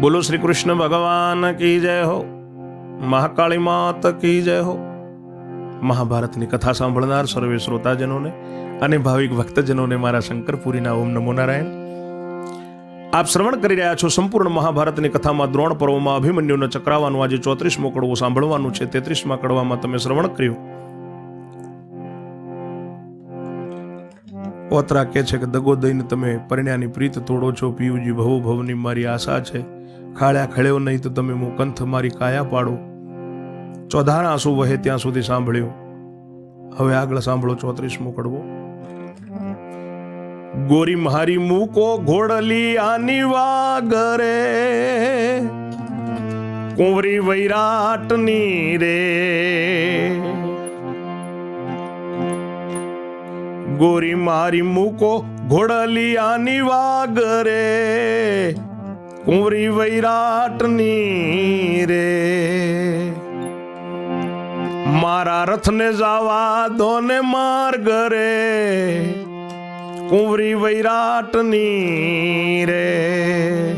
બોલો શ્રી કૃષ્ણ ભગવાન કી જય હો? મહાકાળી માત કી જય હો? મહાભારતની કથા સાંભળનાર સર્વે શ્રોતાજનોને અને ભાવિક ભક્તજનોને મારા શંકરપુરીના ઓમ નમો નારાયણ. આપ શ્રવણ કરી રહ્યા છો સંપૂર્ણ મહાભારતની કથામાં દ્રોણ પર્વમાં અભિમન્યુને ચક્રાવાનું આજે ચોત્રીસમો કડવો સાંભળવાનું છે. તેત્રીસમાં કડવામાં તમે શ્રવણ કર્યું. ઓતરા કહે છે કે, દગો દઈને તમે પરિણ્યાની પ્રીત તોડો છો, પિયુજી, ભવો ભવની મારી આશા છે. ખાળ્યા ખળ્યો નહીં તો તમે મુકંથ મારી કાયા પાડો. ચોધાર આંસુ વહે ત્યાં સુધી સાંભળ્યું? હવે આગળ સાંભળો ચોત્રીસમો કડવો ગોરી મારી મૂકો ઘોડલી આની વાગરે, કુંવરી વૈરાટની રે. ગોરી મારી મૂકો ઘોડલિયાની વાગરે કુંવરી વૈરાટની રે. મારા રથને જાવા દોને માર્ગ રે. કુંવરી વૈરાટની રે.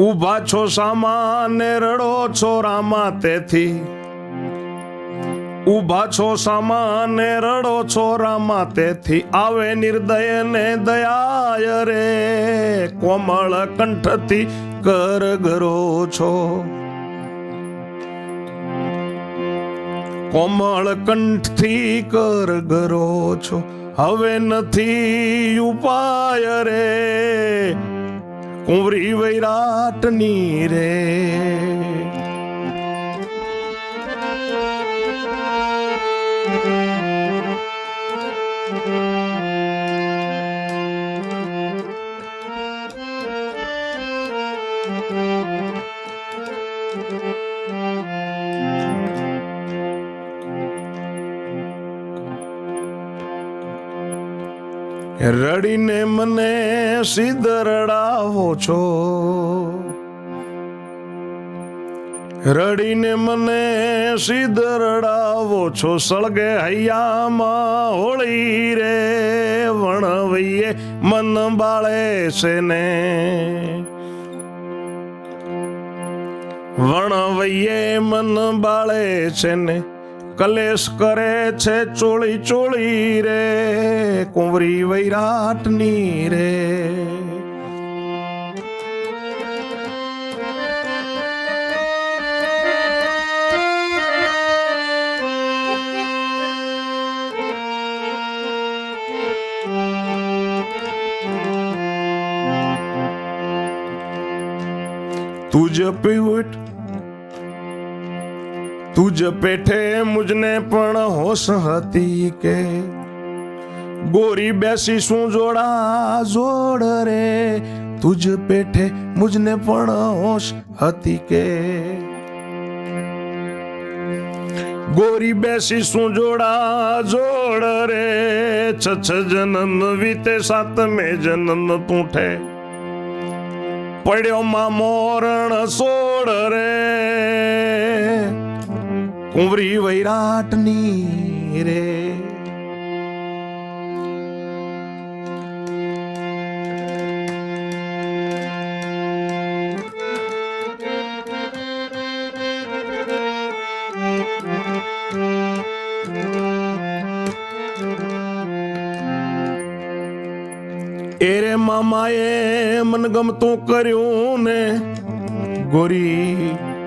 ઊભા છો સામાને રડો છો રામા, તેથી ઊભા છો સામાને, રડો છો રામા, તેથી આવે નિર્દય ને દયાય રે. કોમળ કંઠથી કર ગરો છો. કોમળ કંઠથી કર ગરો છો. હવે નથી ઉપાય રે. કુંવરી વૈરાટની રે. રડીને મને સિદરડાવો છો. રડીને મને સિદરડાવો છો. સળગે હૈયામાં હોળી રે વણવૈયે મન બાળે છે ને વણવૈયે મન બાળે છે ને કલેશ કરે છે ચોળી ચોળી રે કુંવરી વૈરાટની રે. તુજ પીવટ તુજ પેઠે મુજને પણ હોશ હતી કે ગોરી બેસી શું જોડા જોડ રે? તુજ પેઠે મુજને પણ હોશ હતી કે ગોરી બેસી શું જોડા જોડ રે? છ જનન વીતે સાતમે જનન પૂઠે પડ્યો માં મોરણ સોડ રે. કુંવરી વૈરાટની રે. એરે મામાએ મનગમતું કર્યું ને ગોરી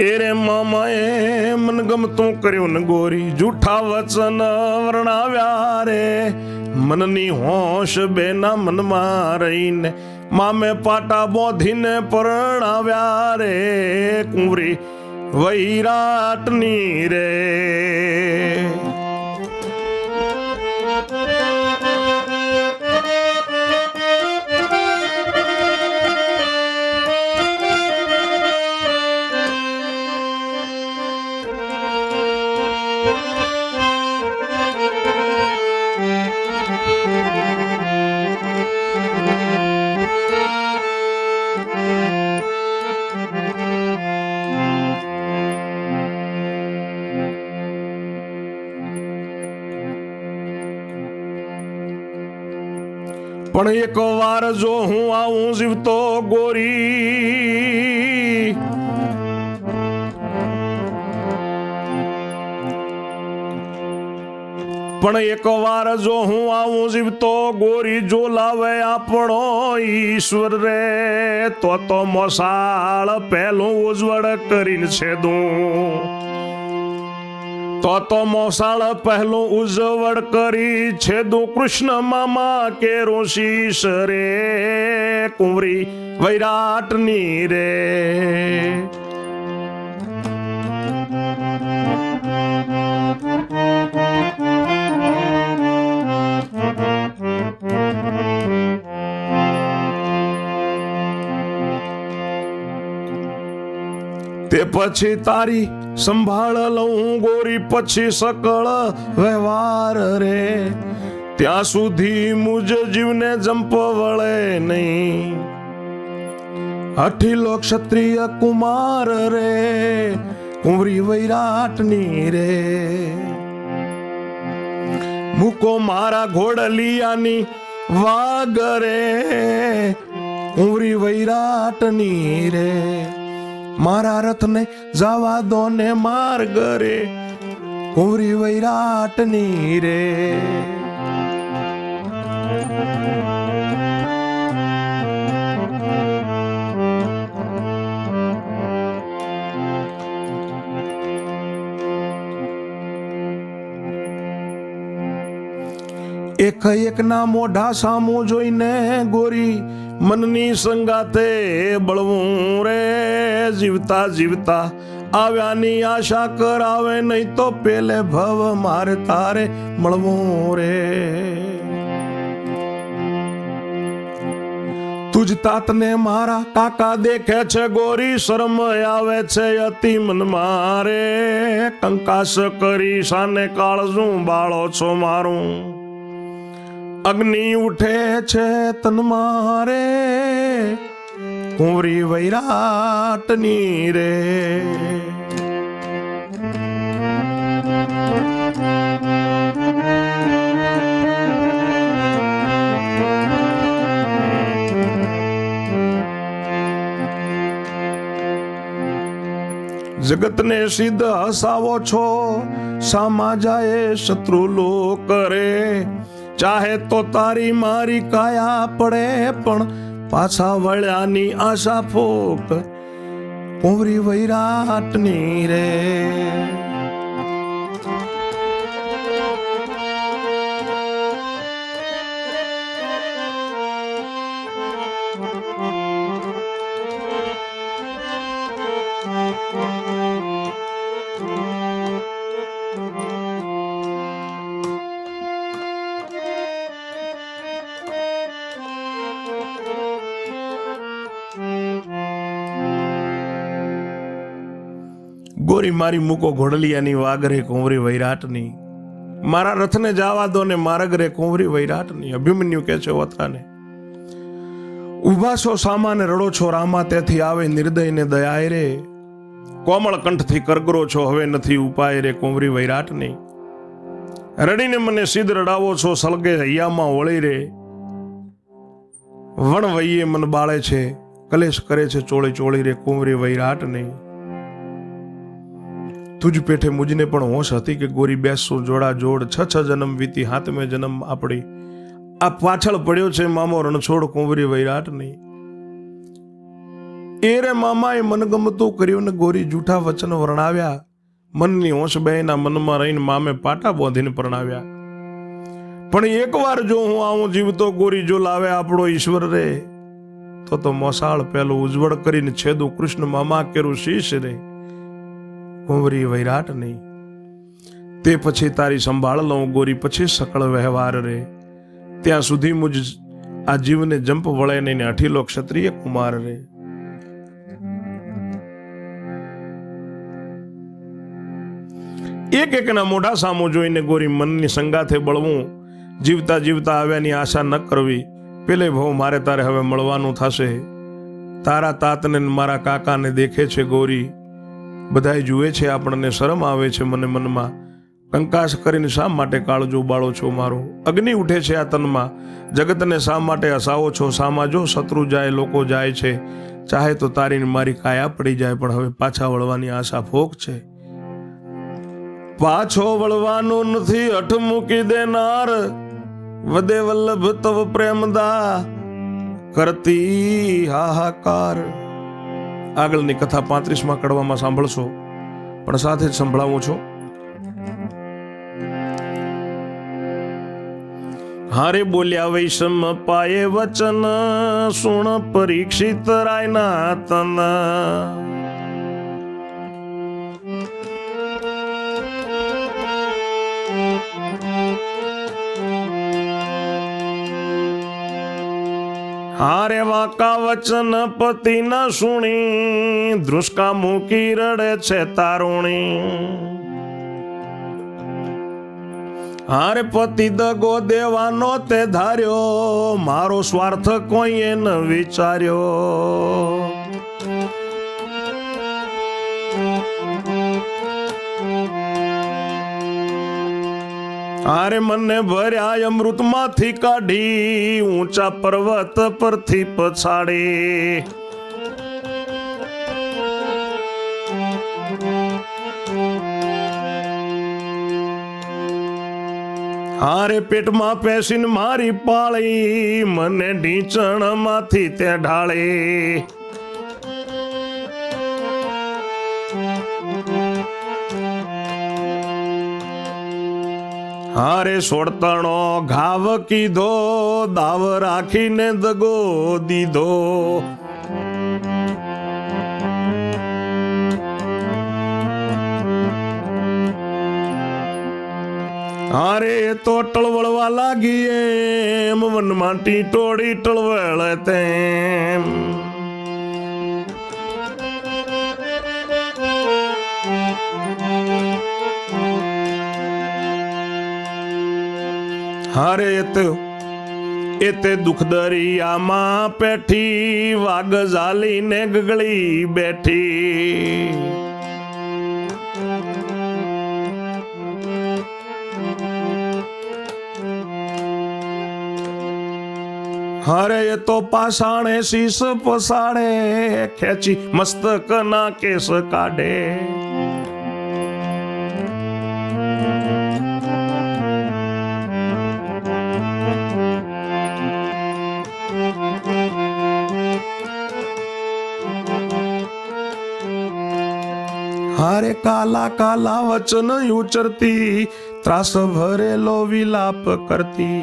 એરે મામાએ મનગમતું કર્યું ને ગોરી. જૂઠા વચન વર્ણાવ્યા રે. મનની હોશ બેના મનમાં રહીને મામે પાટા બોધીને પરણાવ્યા રે. કુંવરી વૈરાટની રે. પણ એક વાર જો હું આવું જીવતો ગોરી. પણ એક વાર જો હું આવું જીવતો ગોરી જો લાવે આપણો ઈશ્વર રે, તો તો મોસાળ પહેલું ઉજ્વળ કરીને છે દઉં તો તો મોસાળ પહેલું ઉજવળ કરી છે દુ કૃષ્ણ મામા કે ઋષિશ રે કુંવરી, વૈરાટની રે. તે પછી તારી સંભાળ લઉં ગોરી પછી સકળ વ્યવહાર રે ત્યાં સુધી મુજ જીવને જંપ વળે નહીં અઠીલો ક્ષત્રિય કુમાર રે કુંવરી વૈરાટની રે મૂકો મારા ઘોડલિયાની વાગરે કુંવરી વૈરાટની રે મારા રથને જવા દો ને માર્ગ રે. કુંવરી વૈરાટની રે. એક એકના મોઢા સામો જોઈને ગોરી મનની સંગાતે બળવું રે. જીવતા જીવતા આવ્યાની આશા કરાવે, નહીં તો પેલે ભવ મારે તારે મળવું રે. તુજ તાતને મારા કાકા દેખે છે, ગોરી શરમ આવે છે અતિ મન મારે. કંકાસ કરી સાને કાળજું, બાળો છો મારું. અગ્નિ ઉઠે છે તન મારે. કુંવરી વૈરાટની રે જગતને સિદ્ધ હસાવો છો સામા જાય શત્રુ લો કરે. ચાહે તો તારી મારી કાયા પડે, પણ પાછા વળ્યાની આશા ફોક કુંવરી વૈરાટની રે. મારી મૂકો ઘોડલિયાની વાગરે કુંવરી વૈરાટની. મારા રથને જવા દો ને માર્ગ રે કુંવરી વૈરાટની. અભિમન્યુ કે છે, વથાને. ઊભા છો સામાને, રડો છો રામા, તેથી આવે નિર્દય ને દયાય રે. કોમળ કંઠથી કરગરો છો, હવે નથી ઉપાય રે કુંવરી વૈરાટની. રડીને મને સિદ્ધ રડાવો છો, સળગે હૈયામાં વળી રે. વણ વૈયે મન બાળે છે, કલેશ કરે છે ચોળી ચોળી રે કુંવરી વૈરાટની. તુજ પેઠે મુજને પણ હોશ હતી કે ગોરી બેસો, જોડા જોડ, છ છ જન્મ વીતી, હાથમે જન્મ આપણી આ પાછળ પડ્યો છે મામો રણછોડ કુંવરી વૈરાટ નહીં એ રે મામાએ મનગમતું કર્યું ને ગોરી જૂઠા વચન વર્ણાવ્યા. મનની હોશ બેના મનમાં રહીને મામે પાટા બોંધીને પરણાવ્યા. પણ એકવાર જો હું આવું જીવતો ગોરી જો લાવે આપણો ઈશ્વર રે, તો તો મોસાળ પેલું ઉજ્જવળ કરીને છેદું કૃષ્ણ મામા કેરું શીશ રે. કુંવરી વૈરાટ નહીં. તે પછી તારી સંભાળ લઉં ગોરી પછી સકળ વ્યવહાર રે. ત્યાં સુધી મુજ આ જીવને જંપ વળે નહીં અઠીલો ક્ષત્રિય કુમાર રે. એક એકના મોઢા સામો જોઈને ગોરી મનની સંગાથે બળવું. જીવતા જીવતા આવ્યાની આશા ન કરવી. પેલે ભાવ મારે તારે હવે મળવાનું થશે. તારા તાતને મારા કાકાને દેખે છે ગોરી. બધાય જુએ છે, આપણને શરમ આવે છે મને મનમાં. કંકાસ કરીને શા માટે કાળજો બાળો છો મારો? અગ્નિ ઉઠે છે આ તનમાં. જગતને શા માટે હસાવો છો? સામા જો શત્રુ જાય, લોકો જાય છે. ચાહે તો તારી ને મારી કાયા પડી જાય, પણ હવે પાછા વળવાની આશા ફોક છે. પાછો વળવાનો નથી અઠ મૂકી દેનાર. વદે વલ્લભ તવ પ્રેમદા કરતી હાહાકાર. આગળની કથા પાંત્રીસમાં કડવામાં સાંભળશો, પણ સાથે જ સંભળાવું છું. હારે બોલ્યા વૈષમ પાયે વચન, સુણ પરીક્ષિત રાયના તન હારે વાંકા વચન પતિ ન સુણી ધ્રુસકા મૂકી રડે છે તારુણી. હારે પતિ દગો દેવાનો તે ધાર્યો, મારો સ્વાર્થ કોઈએ ન વિચાર્યો. હારે મને ભર્યા અમૃતમાંથી કાઢી, ઊંચા પર્વત પરથી પછાડી. હારે પેટમાં પેસીને મારી પાળી, મને ઢીંચણમાંથી તે ઢાળી. હારે સોડતણો ઘાવ કીધો, દાવ રાખીને દગો દીધો. હારે તો ટળવળવા લાગી એમ, વનમાં ટીટોળી ટળવળ તેમ. હારે એતે તો એ તે દુઃખ પેઠી વાગ ઝાલીને ગગળી બેઠી. હરે એ તો પાષાણે શીશ પસાડે, ખેંચી મસ્તક ના કેસ કાઢે. હારે કાલા કાલા વચન ઉચરતી ત્રાસ ભરેલો વિલાપ કરતી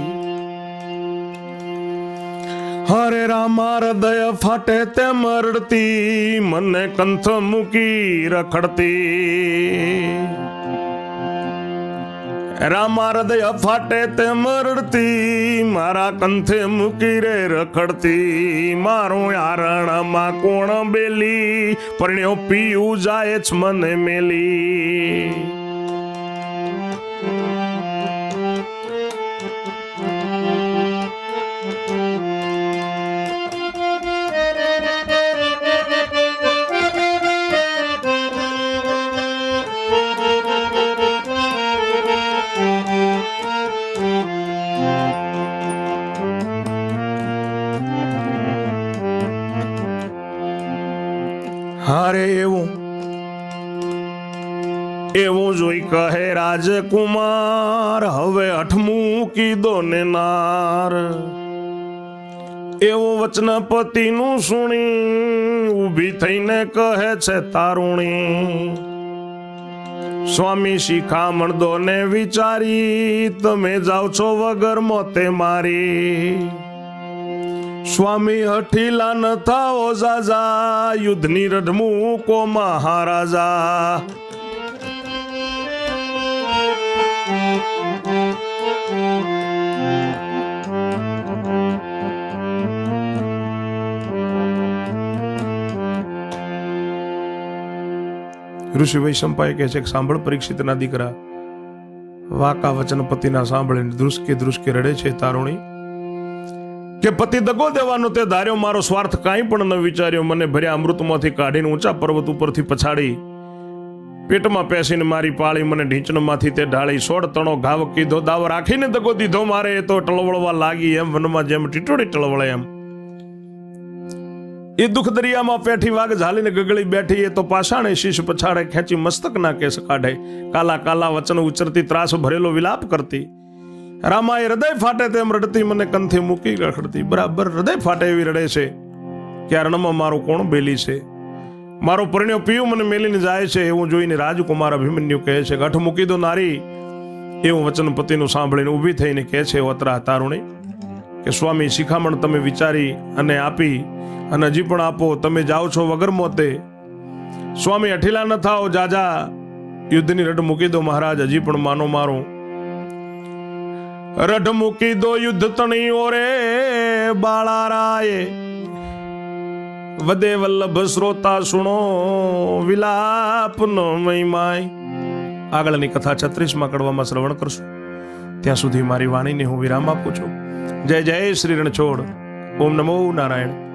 હરે રામા હૃદય ફાટે તે મરડતી મને કંથ મૂકી રખડતી રામા હૃદય ફાટે તે મરડતી, મારા કંથે મૂકી રે રખડતી. મારું આરણમાં કોણ બેલી, પરણ્યો પીયું જાય જ મને મેલી. રાજકુમાર, હવે અઠમું કીધો ને નાર. એવું વચનપતિનું સુણી ઊભી થઈને કહે છે તારુણી. સ્વામી શિખામણ દો ને વિચારી, તમે જાઓ છો વગર મોતે મારી. સ્વામી હઠીલા ન થાઓ જાજા યુદ્ધની રઢમું કો મહારાજા. ઋષિ વૈશંપાએ કહે છે કે સાંભળ પરીક્ષિતના દીકરા. વાકા વચન પતિના સાંભળીને ધ્રુસકે ધ્રુસકે રડે છે તારુણી. કે પતિ દગો દેવાનો તે ધાર્યો, મારો સ્વાર્થ કાંઈ પણ ન વિચાર્યો, મને ભર્યા અમૃતમાંથી કાઢીને ઊંચા પર્વત ઉપરથી પછાડી. પેટમાં પેસીને મારી પાળી, મને ઢીંચણમાંથી તે ઢાળી. સોળ તણો ઘાવ કીધો, દાવ રાખીને દગો દીધો મારે, એ તો ટળવળવા લાગી એમ, વનમાં જેમ ટીટોડી ટળવળે એમ. એ દુઃખ દરિયામાં પેઠી વાઘ ઝાલીને ગગળી બેઠી એ તો પાષાણે શીશ પછાડે ખેંચી મસ્તક ના કેસ કાઢે. કાલા કાલા વચન ઉચરતી ત્રાસ ભરેલો વિલાપ કરતી. રામાએ હૃદય ફાટે તેમ રડતી મને કંથે મૂકી રખડતી. બરાબર, હૃદય ફાટે એવી રડે છે. કે અરણમાં રણમાં મારું કોણ બેલી છે? મારો પરણ્યો પીયું મને મેલીને જાય છે. એવું જોઈને રાજકુમાર અભિમન્યુ કહે છે, ગઠ મૂકી દો નારી. એવું વચન પતિનું સાંભળીને ઊભી થઈને કહે છે વતરા તારુણી, કે સ્વામી શિખામણ તમે વિચારી અને આપી અને હજી પણ આપો, તમે જાઓ છો વગર મોતે. સ્વામી અઠીલા ન થાઓ, જાજા. યુદ્ધની રટ મૂકી દો મહારાજ, હજી પણ માનો મારો. રઢ મૂકી દો યુદ્ધ તણીઓ રે બાળારાએ. વદે વલ્લભ શ્રોતા સુણો વિલાપનો મહિમાય. આગળની કથા છત્રીસમાં કડવામાં શ્રવણ કરશું. ત્યાં સુધી મારી વાણીને હું વિરામ આપું છું. જય જય શ્રી રણછોડ. ઓમ નમો નારાયણ.